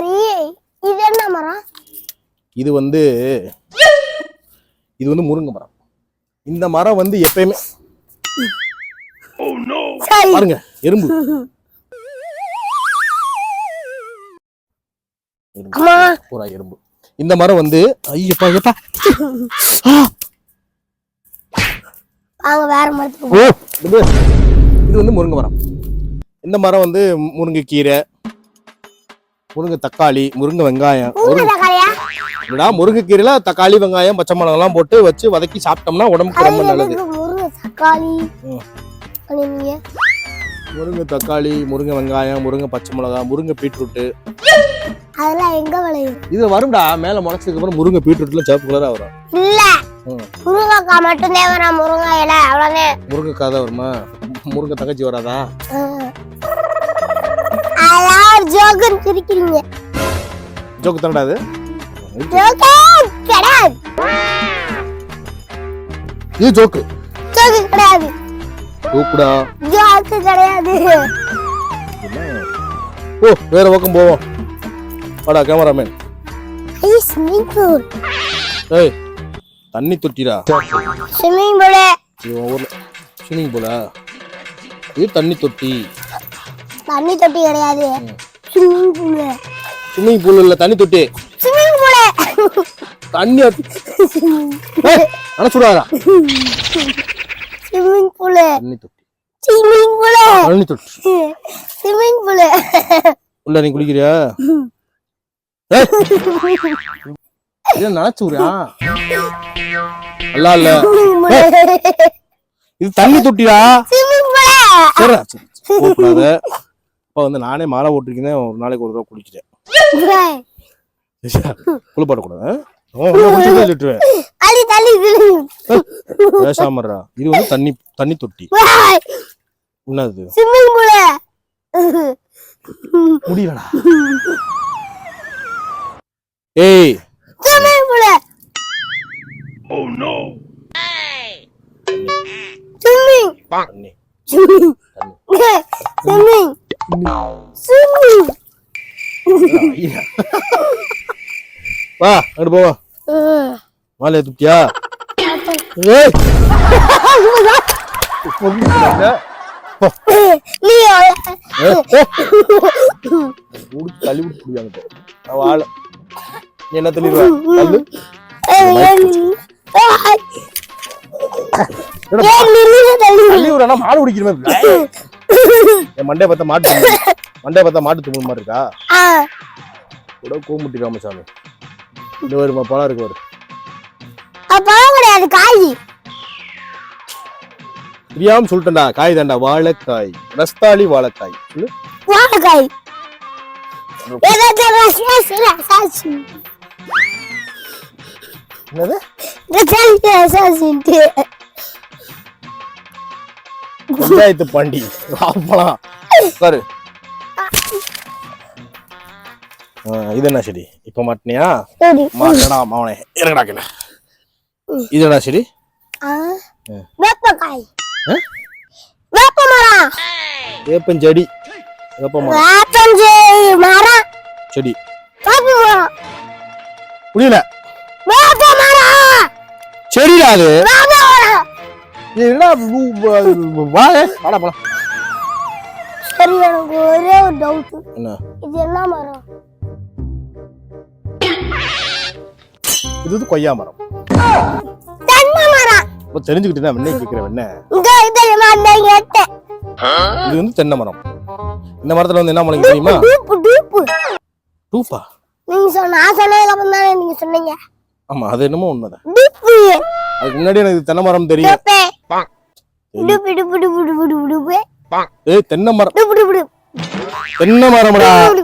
சரி இது என்ன மரம்? இது வந்து இது வந்து முருங்கை மரம். இந்த மரம் வந்து எப்பயுமே பாருங்க எறும்பு. பூரா எறும்பு. இந்த மரம் வந்து ஐயப்பா ஐயப்பா. வாங்க வேற மரத்துக்கு இது வந்து முருங்கை மரம். இந்த மரம் வந்து முருங்கைக்கீரை முருங்கை தக்காளி முருங்கை வெங்காயம் முருங்கை முருங்கைக்கீரையில தக்காளி வெங்காயம் பச்சை மிளகாலாம் போட்டு வச்சு வதக்கி சாப்பிட்டோம்னா உடம்புக்கு ரொம்ப நல்லது. முருங்கை தக்காளி. முருங்கை வெங்காயம் முருங்கை பச்சை மிளகா முருங்கை பீட்ரூட்டு. அதெல்லாம் எங்க விளையும்? இது வரும்டா மேல முளைச்சதுக்கு அப்புறம் முருங்கை பீட்ரூட்லாம் சிவப்பு கலரா வரும். இல்ல. முருங்கைக்காய் மட்டும்தான் வரும் முருங்கை இலை அவ்வளவுதான். முருங்கைக்காய் தான் வருமா? முருங்கை தங்கச்சி வராதா? ஜோக்குன்னு சிரிக்கிறீங்க. ஜோக்கு தானடா அது. ஜோக்கே கிடையாது. இது ஜோக்கு. ஜோக்கு கிடையாது. ஜோக்குடா ஜோக்கு கிடையாது. ஓ வேற பக்கம் போவோம். வாடா கேமராமேன். ஐ ஸ்விம்மிங் பூல். ஏய் தண்ணி தொட்டிடா. Swimming pool. இது உன் ஊர்ல ஸ்விம்மிங் பூலா? இது தண்ணி தொட்டி. தண்ணி தொட்டி கிடையாது. Swimming pool. ஸ்விம்மிங் பூல் இல்ல தண்ணி தொட்டி. Swimming pool. தண்ணி அணைச்சுடாதா ஸ்விம்மிங் பூல். தண்ணி தொட்டி. Swimming pool. தண்ணி தொட்டி. Swimming pool. உள்ள நீ குளிக்கிறியா? ஏய், இது நினைச்சுறியா நல்லா இல்ல. இது தண்ணி ஸ்விம்மிங் சரி. போகக்கூடாது. இப்போ வந்து நானே மாலை போட்டிருக்கேன் ஒரு நாளைக்கு ஒரு தடவை விட்டுருவேன் அடி தள்ளி பேசாமறா. இது வந்து தண்ணி தண்ணி தொட்டி. என்னது? முடியலடா. ஏய். பூல். ஸ்விம்மிங். தண்ணி. வா அங்கிட்டு போவா மாலையை துப்பியா தள்ளி விட்டு நீ என்ன தள்ளிடுவ தள்ளு தள்ளி விடுறா மாடு குடிக்கிற மாதிரி என் மண்டே பார்த்தா மாட்டு. மண்டே பார்த்தா மாட்டு தும்மல் மாதிரி இருக்கா? கூட கூமுட்டி ராமசாமி. இந்த வருமா பழம் இருக்கு ஒரு பழம் கிடையாது காய். தெரியாம சொல்லிட்டேன்டா காய் தாண்டா வாழைக்காய். ரஸ்தாளி வாழைக்காய். வாழைக்காய். என்னது? பஞ்சாயத்து பாண்டி. அப்பலாம். உட்காரு. இது என்ன செடி? இப்ப மாட்டினியா? மாட்டடா மாவனே? இறங்கடா கிட்ட? இது என்ன செடி? ஆ, வேப்பக்காய் ஆ? வேப்ப மரம் வேப்பஞ்செடி வேப்ப மரம். செடி. புரியல. வேப்ப மரம் செடிடா அது. என்ன வாழை வாடா போலாம் சரி எனக்கு ஒரே ஒரு டவுட் என்ன? இது என்ன மரம்? இது வந்து கொய்யா மரம். தென்னை மரம். இப்போ தெரிஞ்சுக்கிட்டேன்னா வெண்ணெய் கேட்கிற வெண்ணெய். இந்த இது நான் கேட்டேன் இது வந்து தென்னை மரம். இந்த மரத்துல வந்து என்ன மரம் தெரியுமா? டூப்பு டூப்பு. டூப்பா? நீங்க சொன்ன நான் சொன்னதுக்கு அப்புறம் தானே நீங்க சொன்னீங்க. ஆமா அது என்னமோ உண்மைதான். டூப்பு. அதுக்கு முன்னாடி எனக்கு தென்னை மரம் தெரியும் டூப்பு டூப்பு டூப்பு டூப்பு டூப்பு டூப்பு டூப்பு ஏய் தென்னை மரம். தென்னை மரம்டா.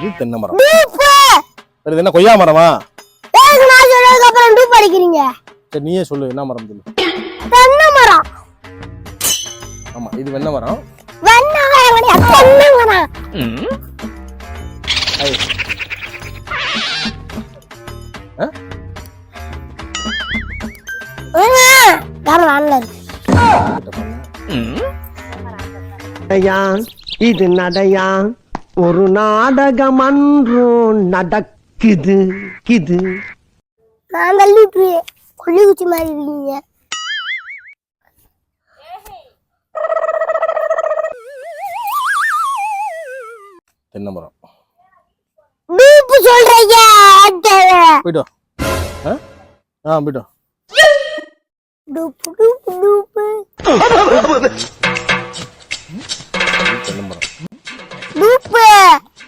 இது- தென்னை மரம். சரி, என்ன கொய்யா மரமா? நான் அப்புறம் டூப் அடிக்கிறீங்க. சரி நீயே சொல்லு என்ன மரம் சொல்லு. தென்னை மரம். ஆமா இது வெண்ணெய் மரம். நடையா இது நடையா ஒரு நாடகம் அன்றும் நடக்குது. கிது தள்ளி விட்டுருவேன் கொள்ளி குச்சி மாதிரி இருக்கீங்க தென்னை மரம் டூப்பு சொல்றீங்க போயிட்டோம் ஆ? போயிட்டோம் டூப்பு டூப்பு டூப்பு. டூப்பு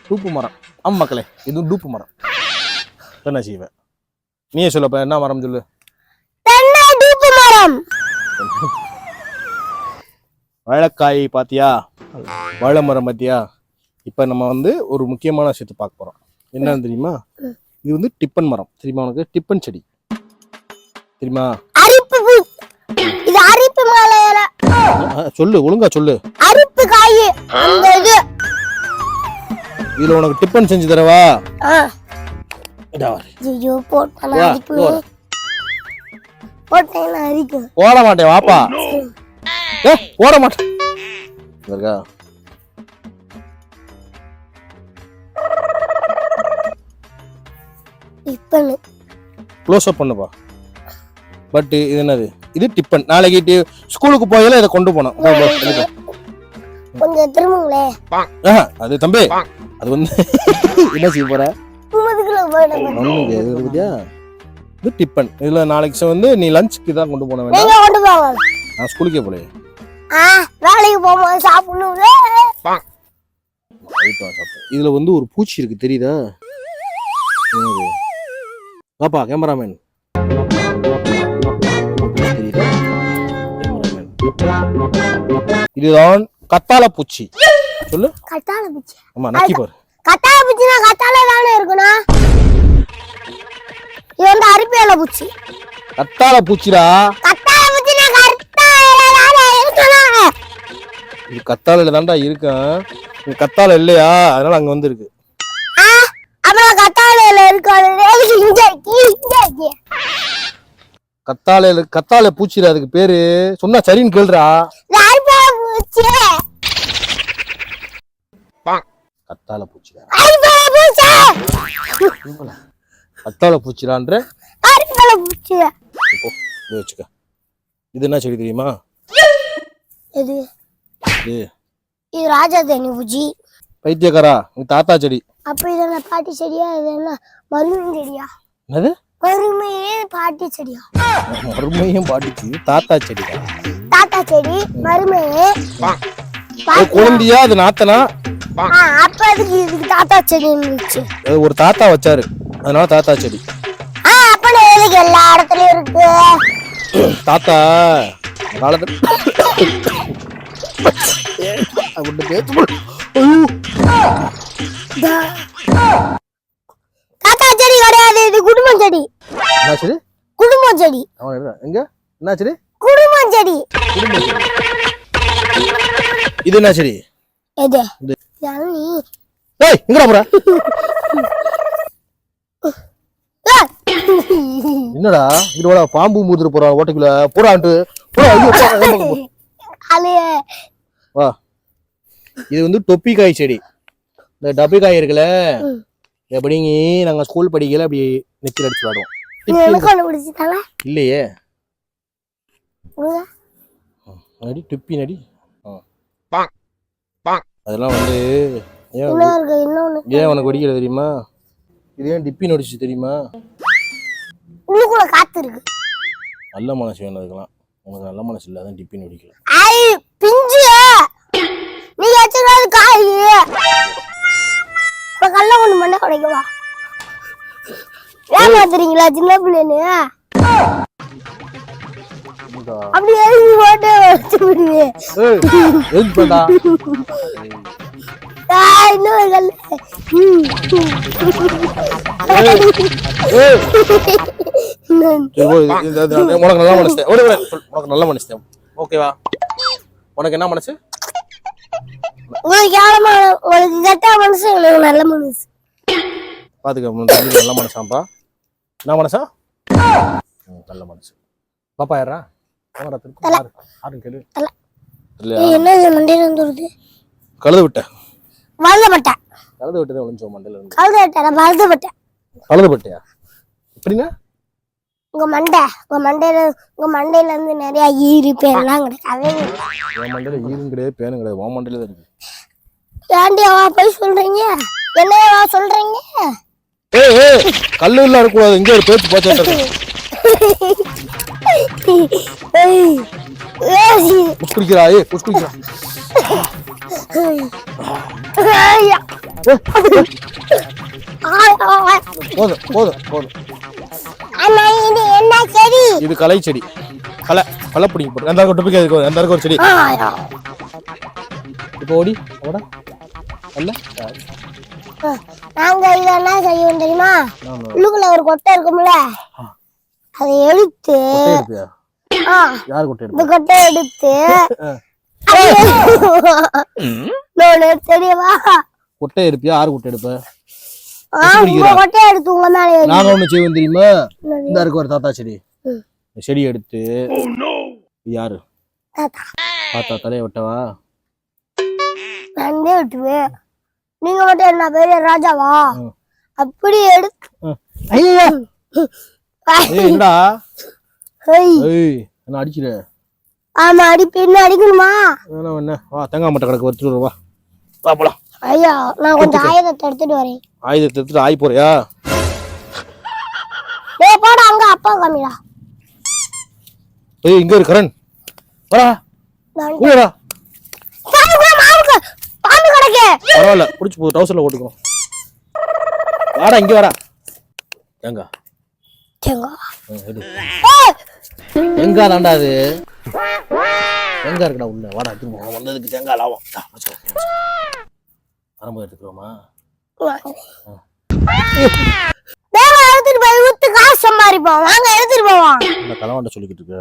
டூப்பு மரம். ஆமா மக்களே இது டூப்பு மரம். என்ன செய்வேன் நீயே சொல்லப்ப என்ன மரம் சொல்லு. தென்னை டூப்பு மரம். வாழைக்காய் பாத்தியா? வாழை மரம் பாத்தியா? இப்போ நம்ம வந்து ஒரு முக்கியமான விஷயத்தை பார்க்க போறோம். என்னன்னு தெரியுமா? இது வந்து டிப்பன் மரம். தெரியுமா உனக்கு? டிப்பன் செடி. தெரியுமா? அரிப்பு இது அரிப்பு மாலையில. சொல்லு ஒழுங்கா சொல்லு. அரிப்பு காய். அந்த இது. இதுல உனக்கு டிப்பன் செஞ்சு தரவா. ஐயோ போட்டேன் போட மாட்டேன் வாப்பா. ஏ போட மாட்டேன். இருக்கா? இப்பன்னு க்ளோஸ் அப் பண்ணுப்பா. பட் இது என்னது? இது டிப்பன் நாளைக்கு ஸ்கூலுக்கு போயில இதை கொண்டு போனோம். கொஞ்சம் திரும்புங்களே. அது தம்பி. அது வந்து என்ன செய்ய போற? இது டிப்பன் இதுல நாளைக்கு வந்து நீ லஞ்சுக்கு தான் கொண்டு போன வேண்டாம். கொண்டு போங்க. நான் ஸ்கூலுக்கே போலையே. ஆ வேலைக்கு போகும்போது சாப்பிடணும்ல. இதுல வந்து ஒரு பூச்சி இருக்கு தெரியுதா? பாப்பா கேமராமேன் இதுதான் கத்தாழை பூச்சி சொல்லு. கத்தாழ பூச்சி ஆமா நக்கி பாரு. கத்தாழ பூச்சினா கத்தாழ தானே இருக்கணும் இது வந்து அரிப்பேல பூச்சி. கத்தாழை பூச்சிடா கத்தாழ பூச்சினா கத்தாழ தானே இருக்கணும் இது கத்தாழையில தான்டா இருக்கும் இங்க கத்தாழை இல்லையா அதனால அங்க வந்து இருக்கு ஆ அப்புறம் இங்க இருக்கு. கத்தாழையில கத்தாழை பூச்சிடா அதுக்கு பேரு. சொன்னா சரின்னு கேளுடா. இது பூச்சி. கத்தாழை பூச்சிடா. கத்தாழை பூச்சிடான்ற? பூச்சி. இப்போ இதை வச்சுக்க. இது என்ன செடி தெரியுமா? இது இது. இது ராஜா தேனி பூச்சி. பைத்தியக்காரா? இது தாத்தா செடி. அப்ப இது என்ன பாட்டி செடியா? இது என்ன மருமன் செடியா? என்னது? மருமையே பாட்டி செடியா? மறுமையும் பாட்டுச்சு இது தாத்தா செடிடா. தாத்தா செடி மருமையே குழந்தையா? அது நாத்தனா? அப்ப அதுக்கு இதுக்கு தாத்தா செடி இருந்துச்சு. ஒரு தாத்தா வச்சாரு. அதனால தாத்தா செடி. அப்ப எதுக்கு எல்லா இடத்துலயும் இருக்கு? தாத்தா காலத்துல. தாத்தா செடி கிடையாது இது குடும்பம் செடி. என்ன செடி. குடும்பம் செடி. எங்க? என்ன செடி குடும்பம் செடி. இது என்ன செடி? எது. யானி ஏய் எங்கடா போற என்னடா? இது வாடா பாம்பு மூதுரு போறா ஓட்டைக்குள்ள. போறான்ட்டு போடா ஐயோ. அது வா. இது வந்து தொப்பிக்காய் செடி. இந்த டப்பிக்காய் இருக்குல்ல. எப்படிங்க நாங்க ஸ்கூல் படிக்கல அப்படி நெத்தில அடிச்சு விளாடுவோம். இல்லையே. நடி டிப்பி நடி. ஆ. அதெல்லாம் வந்து ஏன் ஏன் உனக்கு வெடிக்கல தெரியுமா? இது ஏன் டிப்பி நடிச்சு தெரியுமா? உள்ளுக்குள்ள காத்து இருக்கு. நல்ல மனசு வேணும் அதுக்கெல்லாம். உனக்கு நல்ல மனசு இல்லை அதான் டிப்பி நடிக்கல. ஐ பிஞ்சு நீ வச்சிருக்காது காய். இப்ப கல்ல கொண்டு மண்டை உடைக்கவா ஏமாத்துறீங்களா சின்ன பிள்ளைன்னு? அப்படி எழுதி போட்டு வச்சு விடுவேன் இன்னொரு கல். உனக்கு நல்ல மனசு. உனக்கு நல்ல மனசு. ஓகேவா? உனக்கு என்ன மனசு? உங்களுக்கு கேவலமான உங்களுக்கு கெட்ட மனசு உங்களுக்கு நல்ல மனசு. பாத்துக்க நல்ல மனசாப்பா என்ன மனசா? நல்ல மனசு. பாப்பா யாரா கேமரா திருப்பி யாரு யாரும் கேளு தலை. இல்லையா? ஏய், என்ன மண்டையில இருந்து வருது? கழுத விட்டேன் வருதப்பட்டேன் கழுத விட்டு தான் விழுந்தோம் மண்டையில இருந்து. கழுத விட்டேன் வருதப்பட்டேன் கழுத விட்டியா எப்படின்னா உங்க மண்டை உங்க மண்டையில உங்க மண்டையில இருந்து நிறைய ஈரு பேர்லாம் கிடக்கு அதே என் மண்டையில ஈரும் கிடையாது பேனும் கிடையாது. உன் மண்டையில தான் இருக்கு. ஏண்டியாவா போய் சொல்றீங்க? என்னையவா சொல்றீங்க? ஏய் ஏய் கல்லு இருக்கக்கூடாது. இங்கே ஒரு பேச்சு போச்சு புஷ் குடிக்கிறா. போதும் போதும் போதும். இது என்ன செடி. களை களை பிடிங்க போட்டு. எந்த இருக்கு ஒரு செடி. இப்போ ஓடி ஓட அல்ல? நாங்க இத என்ன செய்வோம் தெரியுமா. உள்ளுக்குள்ள ஒரு கொட்டை இருக்கும்ல. அதை எடுத்து கொட்டை யார் கொட்டை இந்த கொட்டை எடுத்து தெரியவா கொட்டை எடுப்பியா? யார் கொட்டை எடுப்ப? கொட்டையை எடுத்து உங்க மேல. நாங்க ஒண்ணு செய்வோம் தெரியுமா? இந்த இருக்கு ஒரு தாத்தா செடி. செடி எடுத்து இது யாரு? தாத்தா, தலையை வெட்டவா? நான் விட்டுவேன். நீங்க மட்டும் என்ன பெரிய ராஜாவா. அப்படி எடுத்து. ஐயா என்னடா? ஏய் என்ன அடிக்கிற? ஆமா அடி என்ன அடிக்கணுமா? வேணாம் என்ன வா தேங்காய் மட்டை கணக்கு வச்சுட்டு வா வா போலாம். ஐயா நான் கொஞ்சம் ஆயுதத்தை எடுத்துட்டு வரேன். ஆயுதத்தை எடுத்துட்டு ஆய் போறியா? டேய் போட அங்க அப்பா காமிடா. ஏய் இங்க இரு கரண். பாம்பு கிடக்கு. பரவாயில்ல புடிச்சு போ டவுசர்ல ஓட்டுக்கோ வாடா இங்க வாடா. தேங்காய் தேங்காய். தாண்டா அது. தேங்காய் இருக்குடா உள்ள. வாடா திரும்ப. வந்ததுக்கு தேங்காய் லாபம். வரும்போது எடுத்துக்கிறோமா? சொல்லிக்கிட்டு இருக்க?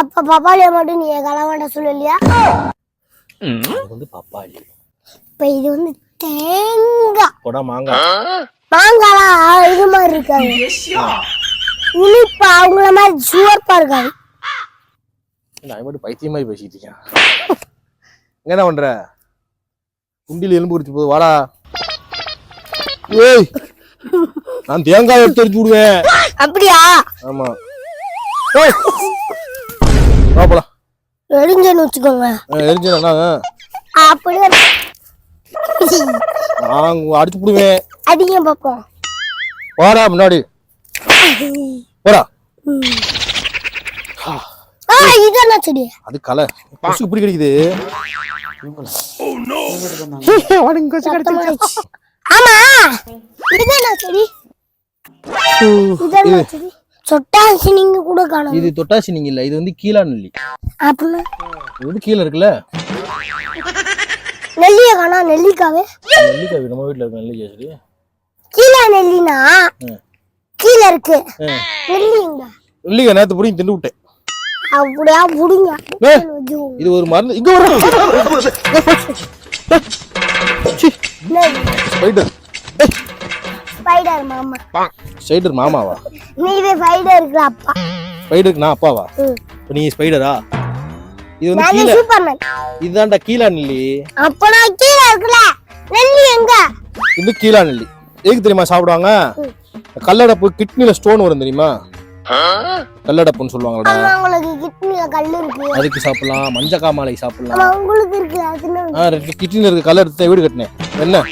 அப்ப பப்பாளிய மட்டும் நீ கலவாண்ட சொல்லலையா? வந்து பப்பாளி. இப்ப இது வந்து தேங்காய். போடா மாங்காய். மாங்காலாம் இது மாதிரி இருக்காது. இனிப்பா அவங்கள மாதிரி சுவர்ப்பா இருக்காது. நான் மட்டும் பைத்தியமாய் பேசிட்டு இருக்கேன் இங்க என்ன பண்ற? குண்டில எலும்பு குடிச்சு போகுது வாடா. ஏய் நான் தேங்காய் எடுத்து அடிச்சு விடுவேன். அப்படியா? ஆமா. ஏய் வா போலாம். எரிஞ்சன்னு வச்சுக்கோங்க. எரிஞ்சா அப்படியே நான் அடிச்சு விடுவேன் அடிங்க பார்ப்போம் வாடா முன்னாடி. போடா. ஆ இதெல்லாம் செடி? அது கலை கொசு இப்படி கிடைக்குது. ஆமா. செடி? சொட்டாசி நீங்க கூட காணும். இது தொட்டாசி நீங்க இல்ல இது வந்து கீழா நெல்லி. அப்படின்னா இது வந்து கீழே இருக்குல்ல. நெல்லிய காணா நெல்லிக்காவே? நெல்லிக்காய் நம்ம வீட்டுல இருக்க நெல்லிக்காய் சரி. கீழே நெல்லினா. கீழே இருக்கு. நெல்லிங்க? நெல்லிக்காய் நேத்து புடிங்கி திண்டு விட்டேன். அப்படியா? புடுங்க. இது ஒரு மருந்து. இங்க வர ஸ்பைடர் ஸ்பைடர் மாமா. ஸ்பைடர் மாமாவா? நீவே ஸ்பைடர் இருக்கிற அப்பா ஸ்பைடருக்கு நான் அப்பாவா? நீ ஸ்பைடரா இது வந்து நானே கீழே. சூப்பர்மேன் இதுதான்டா கீழா நெல்லி. அப்ப நான் கீழே இருக்குல்ல? நெல்லி எங்க? இது கீழா நெல்லி. எதுக்கு தெரியுமா சாப்பிடுவாங்க? கல்லடப்பு கிட்னில ஸ்டோன் வரும் தெரியுமா? கல்லடப்புன்னு சொல்லுவாங்கடா உங்களுக்கு கிட்னில கல் இருக்கு. அதுக்கு சாப்பிடலாம் மஞ்சக்காமாலை சாப்பிடலாம். ஆமா உங்களுக்கு இருக்கு அது கிட்னில இருக்க கல்ல எடுத்து வீடு கட்டினேன். என்ன?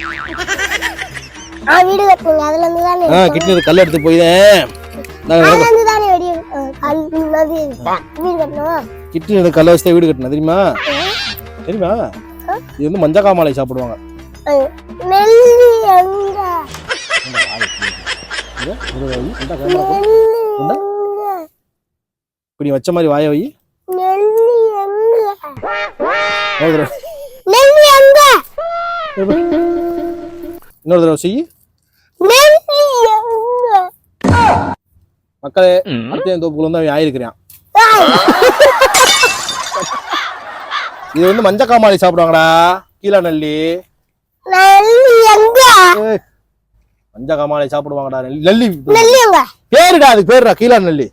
ஆ வீடு கட்டுங்க. அதுல இருந்து தானே ஆ கிட்னி இருக்க கல்ல எடுத்து போயிதேன் அதுல இருந்து தானே வெடி அஹ், கல் உள்ளது வீடு கட்டணும் கிட்னி இருக்க கல்ல வச்சு வீடு கட்டினேன். தெரியுமா? தெரியுமா? இது வந்து மஞ்சக்காமாலை சாப்பிடுவாங்க. அஹ், நெல்லி எங்க இங்க, ஒரு வை, இந்தா camera கொடு. நெல்லி உண்டா? எங்க இப்ப நீ வச்ச மாதிரி வாய வை. நெல்லி எங்க இன்னொரு தடவை. நெல்லி எங்க இன்னொரு தடவை செய் நெல்லி எங்க மக்களே அடுத்த தோப்புக்குள்ள வந்து அவன் ஆயிருக்கிறான். இது வந்து மஞ்சக்காமாலை சாப்பிடுவாங்கடா. கீழா நெல்லி. ஏய், மஞ்சக்காமாலை சாப்பிடுவாங்கடா. நெல்லி நெல்லி. நெல்லி எங்க? பேருடா அதுக்கு பேருடா கீழா நெல்லி.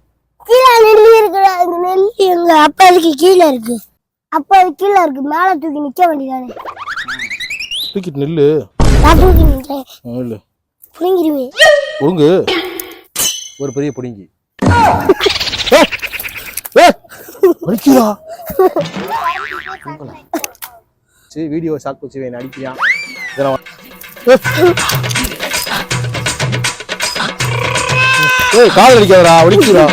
கீழே நெல்லி இருக்கிற அந்த நெல்லி எங்க? உங்க அப்பா அதுக்கு கீழே இருக்கு. அப்பா அது கீழே இருக்கு. மேல தூக்கி நிக்க வேண்டியதானே. தூக்கிட்டு நில்லு. நான் தூக்கி நின்றேன் நில்லு. புரிஞ்சிருவேன் ஒழுங்கு ஒரு பெரிய புடுங்கி. அடிக்கிறா. சரி வீடியோ ஷாக் வச்சு வேணும் அடிக்கிறியா இதெல்லாம் ஏய் கால் அடிக்காதடா அடிக்கிறா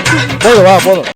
போதும் வா போதும்.